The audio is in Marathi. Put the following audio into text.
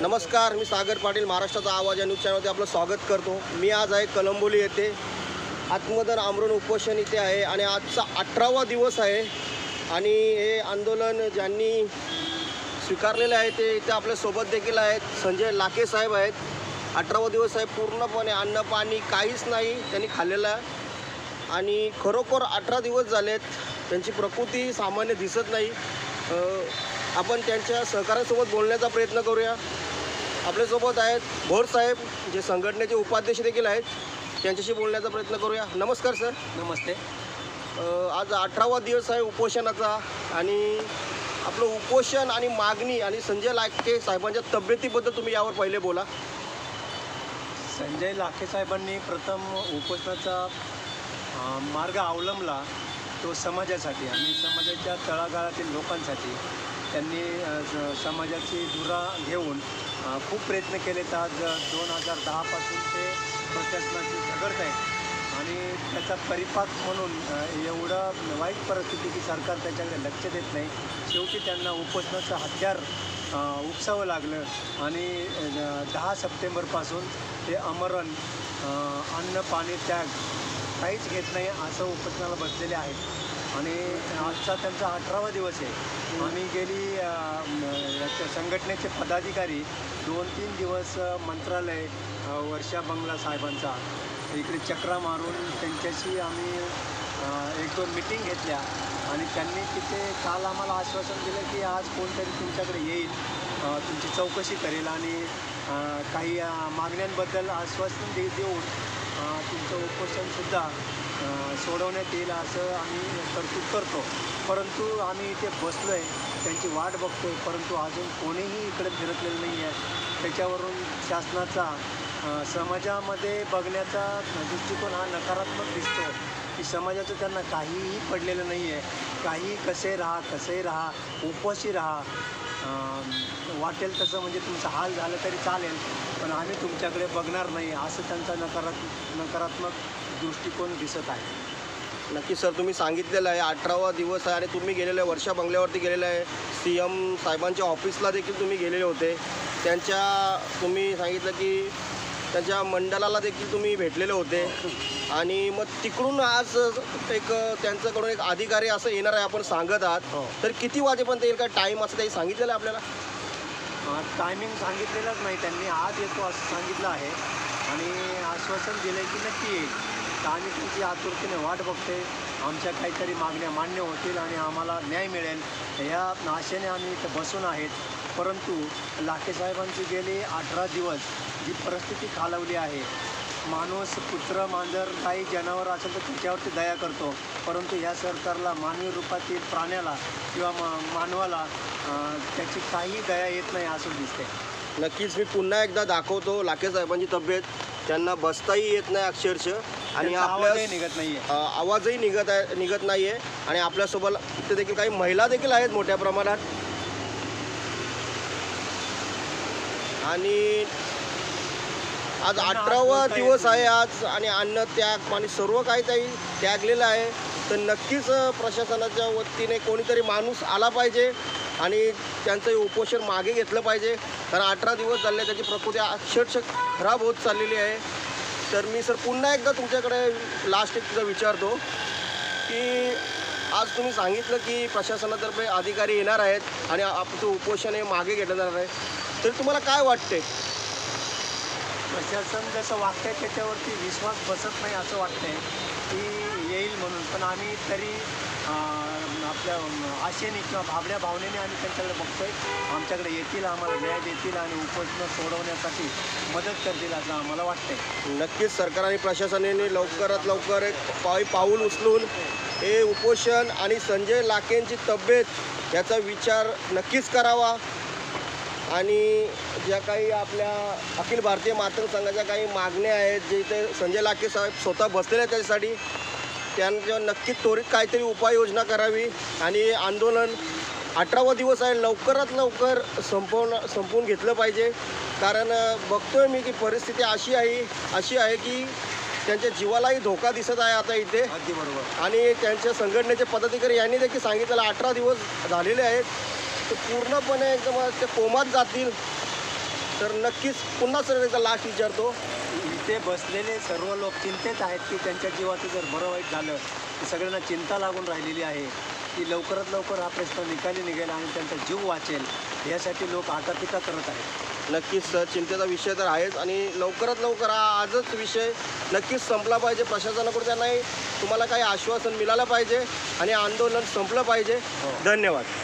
नमस्कार मी सागर पाटील महाराष्ट्राचा आवाज या न्यूज चॅनलमध्ये आपलं स्वागत करतो. मी आज आहे कलंबोली येथे. आत्मदन आमरण उपोषण इथे आहे आणि आजचा अठरावा दिवस आहे. आणि हे आंदोलन ज्यांनी स्वीकारलेलं आहे ते इथे आपल्यासोबत देखील आहेत. संजय लाखे साहेब आहेत. अठरावा दिवस आहे पूर्णपणे अन्न पाणी काहीच नाही त्यांनी खाल्लेलं. आहे आणि खरोखर अठरा दिवस झालेत. त्यांची प्रकृती सामान्य दिसत नाही. आपण त्यांच्या सहकाऱ्यांसोबत बोलण्याचा प्रयत्न करूया. आपल्यासोबत आहेत भोर साहेब जे संघटनेचे उपाध्यक्ष देखील आहेत त्यांच्याशी बोलण्याचा प्रयत्न करूया. नमस्कार सर. नमस्ते. आज अठरावा दिवस आहे उपोषणाचा आणि आपलं उपोषण आणि मागणी आणि संजय लाखे साहेबांच्या तब्येतीबद्दल तुम्ही यावर पहिले बोला. संजय लाखे साहेबांनी प्रथम उपोषणाचा मार्ग अवलंबला तो समाजासाठी आणि समाजाच्या तळागाळातील लोकांसाठी. त्यांनी स- समाजाची धुरा घेऊन खूप प्रयत्न केलेत आज दोन हजार दहापासून ते प्रशासनाची झगडत आहेत. आणि त्याचा परिपाक म्हणून एवढं वाईट परिस्थिती की सरकार त्याच्याकडे लक्ष देत नाही. शेवटी त्यांना उपोषणाचं हत्यार उपसावं लागलं. आणि दहा सप्टेंबरपासून ते अमरण अन्न पाणी त्याग काहीच घेत नाही असं उपोषणाला बसलेले आहेत. आणि आजचा त्यांचा अठरावा दिवस आहे. आम्ही गेली संघटनेचे पदाधिकारी दोन तीन दिवस मंत्रालय वर्षा बंगला साहेबांचा इकडे चक्रा मारून त्यांच्याशी आम्ही एक दोन मिटिंग घेतल्या आणि त्यांनी तिथे काल आम्हाला आश्वासन दिलं की आज कोणतरी तुमच्याकडे येईल तुमची चौकशी करेल आणि काही मागण्यांबद्दल आश्वासन दे देऊन तुमचं उपोषणसुद्धा सोडवण्यात येईल असं आम्ही तरतूद करतो. परंतु आम्ही इथे बसलो आहे त्यांची वाट बघतो आहे परंतु अजून कोणीही इकडे फिरकलेलं नाही आहे. त्याच्यावरून शासनाचा समाजामध्ये बघण्याचा दृष्टिकोन हा नकारात्मक दिसतो की समाजाचं त्यांना काहीही पडलेलं नाही आहे. काही कसे राहा कसे राहा उपाशी राहा. वाटेल तसं म्हणजे तुमचा हाल झालं तरी चालेल. पण आम्ही तुमच्याकडे बघणार नाही असं त्यांचा नकारात्मक नकारात्मक दृष्टिकोन दिसत आहे. नक्की सर तुम्ही सांगितलेलं आहे अठरावा दिवस आहे आणि तुम्ही गेलेले आहे, वर्षा बंगल्यावरती गेलेले आहे. सी एम साहेबांच्या ऑफिसला देखील तुम्ही गेलेले होते. त्यांच्या तुम्ही सांगितलं की त्यांच्या मंडळाला देखील तुम्ही भेटलेले होते. आणि मग तिकडून आज एक त्यांच्याकडून एक अधिकारी असं येणार आहे आपण सांगत आहात. हो. तर किती वाजेपर्यंत येईल? काय टाईम असं काही सांगितलेलं आहे आपल्याला? टायमिंग सांगितलेलंच नाही त्यांनी. आज येतो असं सांगितलं आहे. आणि आश्वासन दिलं आहे की नक्की येईल. तर आम्ही तुमची आतुरतेने वाट बघते. आमच्या काहीतरी मागण्या मान्य होतील आणि आम्हाला न्याय मिळेल. ह्या आशेने आम्ही इथं बसून आहेत. परंतु लाखेसाहेबांची गेली अठरा दिवस. जी परिस्थिती खालवली आहे. माणूस कुत्र मांजर काही जनावर असेल तर त्याच्यावरती दया करतो. परंतु या सरकारला मानवी रूपातील प्राण्याला किंवा मा मानवाला त्याची काही दया येत नाही असं दिसते नक्कीच मी पुन्हा एकदा दाखवतो लाखे साहेबांची तब्येत. त्यांना बसताही येत नाही अक्षरशः. आणि आवाजही निघत नाहीये. अ, आवाजही निघत आहे निघत नाही आहे आणि आपल्यासोबत इथे देखील काही महिला देखील आहेत मोठ्या प्रमाणात. आणि आज अठरावा दिवस आहे आज आणि अन्न त्याग आणि सर्व काही काही त्यागलेलं आहे. तर नक्कीच प्रशासनाच्या वतीने कोणीतरी माणूस आला पाहिजे आणि त्यांचं उपोषण मागे घेतलं पाहिजे. कारण अठरा दिवस झाले त्याची प्रकृती अक्षरशः खराब होत चाललेली आहे. तर मी सर पुन्हा एकदा तुमच्याकडे लास्ट एक तुझा विचारतो की आज तुम्ही सांगितलं की प्रशासनातर्फे अधिकारी येणार आहेत आणि आपलं उपोषण हे मागे घेतलं जाणार आहे. तर तुम्हाला काय वाटते प्रशासन जसं वागतंय त्याच्यावरती विश्वास बसत नाही असं वाटतंय की येईल म्हणून. पण आम्ही तरी आपल्या आशेने किंवा भाबड्या भावनेने आम्ही त्यांच्याकडे बघतोय. आमच्याकडे येतील आम्हाला न्याय देतील आणि उपोषण सोडवण्यासाठी मदत करतील असं आम्हाला वाटतंय. नक्कीच सरकार आणि प्रशासनाने लवकरात लवकर एक पाय पाऊल उचलून हे उपोषण आणि संजय लाखेंची तब्येत याचा विचार नक्कीच करावा. आणि ज्या काही आपल्या अखिल भारतीय मातृ संघाच्या काही मागण्या आहेत जे इथे संजय लाखे साहेब स्वतः बसलेले आहेत त्याच्यासाठी त्यांच्यावर नक्कीच त्वरित काहीतरी उपाययोजना करावी आणि आंदोलन अठरावा दिवस आहे लवकरात लवकर संपवणं संपवून घेतलं पाहिजे. कारण बघतोय मी की परिस्थिती अशी आहे अशी आहे की त्यांच्या जीवालाही धोका दिसत आहे आता इथे. अगदी बरोबर. आणि त्यांच्या संघटनेचे पदाधिकारी यांनी देखील सांगितलेलं अठरा दिवस झालेले आहेत. ते पूर्णपणे एकदम ते कोमात जातील. तर नक्कीच पुन्हा सर एकदा लास्ट विचारतो. इथे बसलेले सर्व लोक चिंतेत आहेत की त्यांच्या जीवाचं जर बरं वाईट झालं तर सगळ्यांना चिंता लागून राहिलेली आहे की लवकरात लवकर हा प्रश्न निकाली निघेल आणि त्यांचा जीव वाचेल यासाठी लोक आटापिता करत आहेत. नक्कीच सर चिंतेचा विषय तर आहेच आणि लवकरात लवकर हा आजच विषय नक्कीच संपला पाहिजे. प्रशासनाकडून त्यांनाही तुम्हाला काही आश्वासन मिळालं पाहिजे आणि आंदोलन संपलं पाहिजे. हो. धन्यवाद.